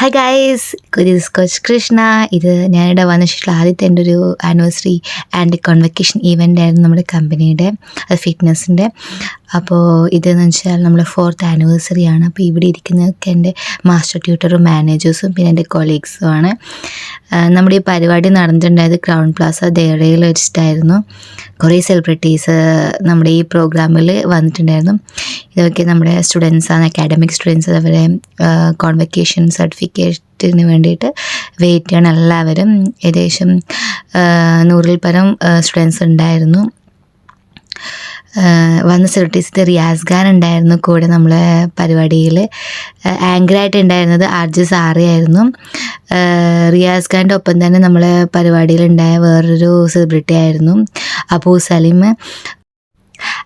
Hi guys this coach Krishna ഇത് ഞാനിവിടെ വന്ന ശേഷം ആദ്യത്തെ എന്റെ ഒരു ആനിവേഴ്സറി ആൻഡ് കോൺവെക്കേഷൻ ഈവന്റ് ആയിരുന്നു നമ്മുടെ കമ്പനിയുടെ അത് ഫിറ്റ്നസ്സിന്റെ അപ്പോൾ ഇതെന്ന് വെച്ചാൽ നമ്മുടെ ഫോർത്ത് ആനിവേഴ്സറി ആണ്. അപ്പോൾ ഇവിടെ ഇരിക്കുന്നതൊക്കെ എന്റെ മാസ്റ്റർ ട്യൂട്ടറും മാനേജേഴ്സും പിന്നെ എന്റെ കൊളീഗ്സും ആണ്. നമ്മുടെ ഈ പരിപാടി നടന്നിട്ടുണ്ടായത് ക്രൗൺ പ്ലാസ ദേറയിൽ വെച്ചിട്ടായിരുന്നു. കുറേ സെലിബ്രിറ്റീസ് നമ്മുടെ ഈ പ്രോഗ്രാമിൽ വന്നിട്ടുണ്ടായിരുന്നു. ഇതൊക്കെ നമ്മുടെ സ്റ്റുഡൻസാണ് അക്കാഡമിക് സ്റ്റുഡൻസ് അവരെ കോൺവെക്കേഷൻ സർട്ടിഫിക്കറ്റിന് വേണ്ടിയിട്ട് വെയിറ്റ് ചെയ്യണം എല്ലാവരും ഏകദേശം നൂറിൽ പരം സ്റ്റുഡൻസ് ഉണ്ടായിരുന്നു. വന്ന സെലിബ്രിറ്റീസിന്റെ റിയാസ് ഖാൻ ഉണ്ടായിരുന്നു കൂടെ നമ്മളെ പരിപാടിയിൽ ആങ്കറായിട്ട് ഉണ്ടായിരുന്നത് ആർജി സാറിയായിരുന്നു ആയിരുന്നു. റിയാസ് ഖാന്റെ ഒപ്പം തന്നെ നമ്മളെ പരിപാടിയിലുണ്ടായ വേറൊരു സെലിബ്രിറ്റി ആയിരുന്നു അബൂ സലീം.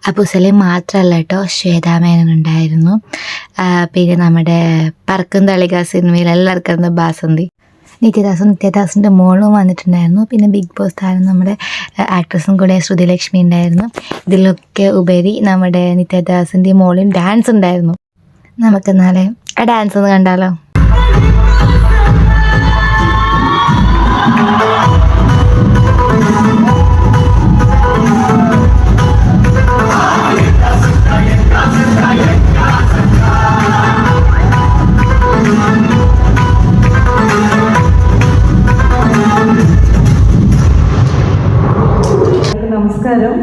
അബൂ സലീം മാത്രമല്ല കേട്ടോ ശ്വേതാ മേനൻ ഉണ്ടായിരുന്നു. പിന്നെ നമ്മുടെ പറക്കും തളിക സിനിമയിൽ എല്ലാവർക്കും ബാസന്തി. നിത്യദാസും നിത്യദാസിന്റെ മോളും വന്നിട്ടുണ്ടായിരുന്നു. പിന്നെ ബിഗ് ബോസ് താരം നമ്മുടെ ആക്ട്രസും കൂടെ ശ്രുതിലക്ഷ്മി ഉണ്ടായിരുന്നു. ഇതിലൊക്കെ ഉപരി നമ്മുടെ നിത്യദാസിന്റെ മോളും ഡാൻസ് ഉണ്ടായിരുന്നു. നമുക്ക് നാളെ ആ ഡാൻസ് ഒന്ന് കണ്ടാലോ? നമസ്കാരം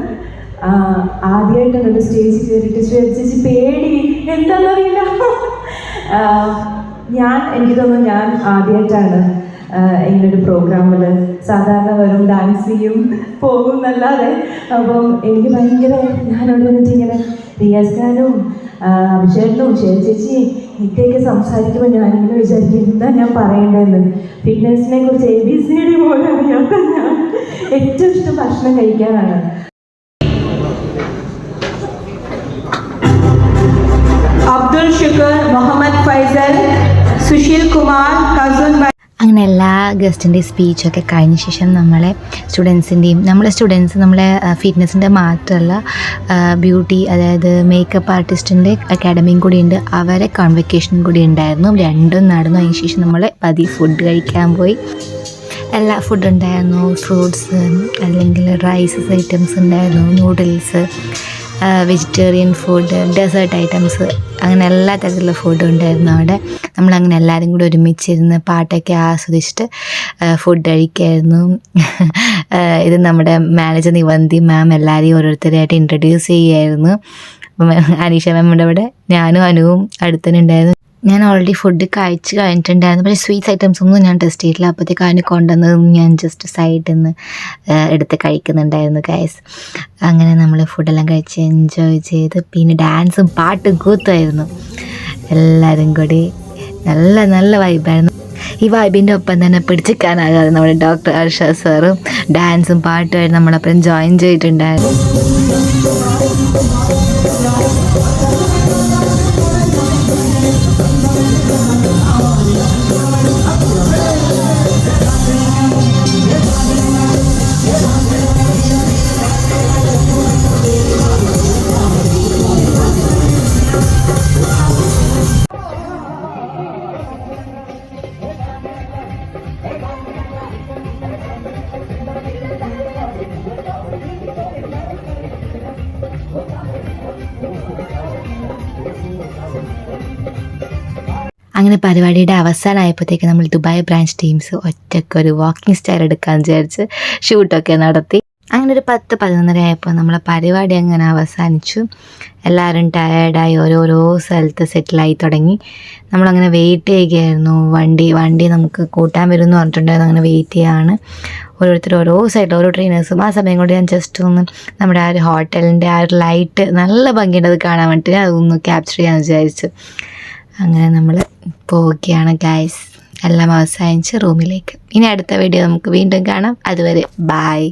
ആദ്യമായിട്ടാണ് ഒരു സ്റ്റേജിൽ കയറിയിട്ട് ചേച്ചി പേടി. എന്താണെന്നറിയില്ല ഞാൻ എനിക്ക് തോന്നുന്നു ഞാൻ ആദ്യമായിട്ടാണ് ഇങ്ങനൊരു പ്രോഗ്രാമിൽ സാധാരണ വരും ഡാൻസ് ചെയ്യും പോകും എന്നല്ലാതെ അപ്പം എനിക്ക് ഭയങ്കര ഞാനവിടെ വന്നിട്ട് ഇങ്ങനെ റിയാസ് ഖാനും അഭിഷേകനും ചേച്ചി ഇതൊക്കെ സംസാരിക്കുമ്പോൾ ഞാനിങ്ങനെ വിചാരിക്കും ഞാൻ പറയേണ്ടതെന്ന്? ഫിറ്റ്നസിനെ കുറിച്ച് എ ബി സി ഡി പോലെ അറിയാത്ത ഞാൻ ഏറ്റവും ഇഷ്ടം ഭക്ഷണം കഴിക്കാനാണ്. അബ്ദുൾ ഷുക്കർ മുഹമ്മദ് ഫൈസൽ സുശീൽ കുമാർ കസുൻ അങ്ങനെ എല്ലാ ഗസ്റ്റിന്റെയും സ്പീച്ചൊക്കെ കഴിഞ്ഞ ശേഷം നമ്മളെ സ്റ്റുഡൻസിന്റെയും നമ്മളെ സ്റ്റുഡൻസ് നമ്മളെ ഫിറ്റ്നസിന്റെ മാത്രമല്ല ബ്യൂട്ടി അതായത് മേക്കപ്പ് ആർട്ടിസ്റ്റിന്റെ അക്കാഡമിയും കൂടി ഉണ്ട്. അവരെ കോൺവെക്കേഷനും കൂടി ഉണ്ടായിരുന്നു. രണ്ടും നടന്നു. അതിന് ശേഷം നമ്മൾ പതി ഫുഡ് കഴിക്കാൻ പോയി. എല്ലാ ഫുഡ് ഉണ്ടായിരുന്നു. ഫ്രൂട്ട്സ് അല്ലെങ്കിൽ റൈസസ് ഐറ്റംസ് ഉണ്ടായിരുന്നു. Noodles vegetarian food dessert items അങ്ങനെ എല്ലാ തരത്തിലുള്ള ഫുഡും ഉണ്ടായിരുന്നു അവിടെ. നമ്മളങ്ങനെ എല്ലാവരും കൂടി ഒരുമിച്ചിരുന്ന് പാട്ടൊക്കെ ആസ്വദിച്ചിട്ട് ഫുഡ് കഴിക്കായിരുന്നു. ഇത് നമ്മുടെ മാനേജർ നിവന്തി മാം എല്ലാവരെയും ഓരോരുത്തരായിട്ട് ഇൻട്രൊഡ്യൂസ് ചെയ്യായിരുന്നു. അനീഷ മാമിന്റെ അവിടെ ഞാനും അനുവും അടുത്തന്നെ ഉണ്ടായിരുന്നു. ഞാൻ ഓൾറെഡി ഫുഡ് കഴിച്ച് കഴിഞ്ഞിട്ടുണ്ടായിരുന്നു. പക്ഷേ സ്വീറ്റ്സ് ഐറ്റംസ് ഒന്നും ഞാൻ ടെസ്റ്റ് ചെയ്തിട്ടില്ല. അപ്പോഴത്തേക്ക് അതിന് കൊണ്ടുവന്നതും ഞാൻ ജസ്റ്റ് സൈഡിൽ നിന്ന് എടുത്ത് കഴിക്കുന്നുണ്ടായിരുന്നു ഗൈസ് അങ്ങനെ നമ്മൾ ഫുഡെല്ലാം കഴിച്ച് എൻജോയ് ചെയ്ത് പിന്നെ ഡാൻസും പാട്ടും കൂത്തുമായിരുന്നു. എല്ലാവരും കൂടി നല്ല നല്ല വൈബായിരുന്നു ഈ വൈബിന്റെ ഒപ്പം തന്നെ പിടിച്ചിക്കാനാകാതെ നമ്മുടെ ഡോക്ടർ ഹർഷ സാറും ഡാൻസും പാട്ടുമായിട്ട് നമ്മളപ്പം ജോയിൻ ചെയ്തിട്ടുണ്ടായിരുന്നു. അങ്ങനെ പരിപാടിയുടെ അവസാനമായപ്പോഴത്തേക്ക് നമ്മൾ ദുബായ് ബ്രാഞ്ച് ടീംസ് ഒറ്റയ്ക്ക് ഒരു വാക്കിംഗ് സ്റ്റൈൽ എടുക്കാൻ വിചാരിച്ച് ഷൂട്ടൊക്കെ നടത്തി. അങ്ങനെ ഒരു പത്ത് പതിനൊന്നര ആയപ്പോൾ നമ്മളെ പരിപാടി അങ്ങനെ അവസാനിച്ചു. എല്ലാവരും ടയേർഡായി ഓരോരോ സ്ഥലത്ത് സെറ്റിലായി തുടങ്ങി. നമ്മളങ്ങനെ വെയിറ്റ് ചെയ്യുകയായിരുന്നു. വണ്ടി വണ്ടി നമുക്ക് കൂട്ടാൻ വരും എന്ന് പറഞ്ഞിട്ടുണ്ടായിരുന്നു. അങ്ങനെ വെയിറ്റ് ചെയ്യാണ്. ഓരോരുത്തർ ഓരോ സൈഡിൽ ഓരോ ട്രെയിനേഴ്സും ആ സമയം കൊണ്ട് ഞാൻ ജസ്റ്റ് ഒന്ന് നമ്മുടെ ആ ഒരു ഹോട്ടലിന്റെ ആ ഒരു ലൈറ്റ് നല്ല ഭംഗിയുണ്ട് അത് കാണാൻ വേണ്ടിയിട്ട് അതൊന്ന് ക്യാപ്ചർ ചെയ്യാമെന്ന് വിചാരിച്ചു. അങ്ങനെ നമ്മൾ പോവുകയാണ് ഗൈസ് എല്ലാം അവസാനിച്ച് റൂമിലേക്ക് ഇനി അടുത്ത വീഡിയോ നമുക്ക് വീണ്ടും കാണാം. അതുവരെ ബായ്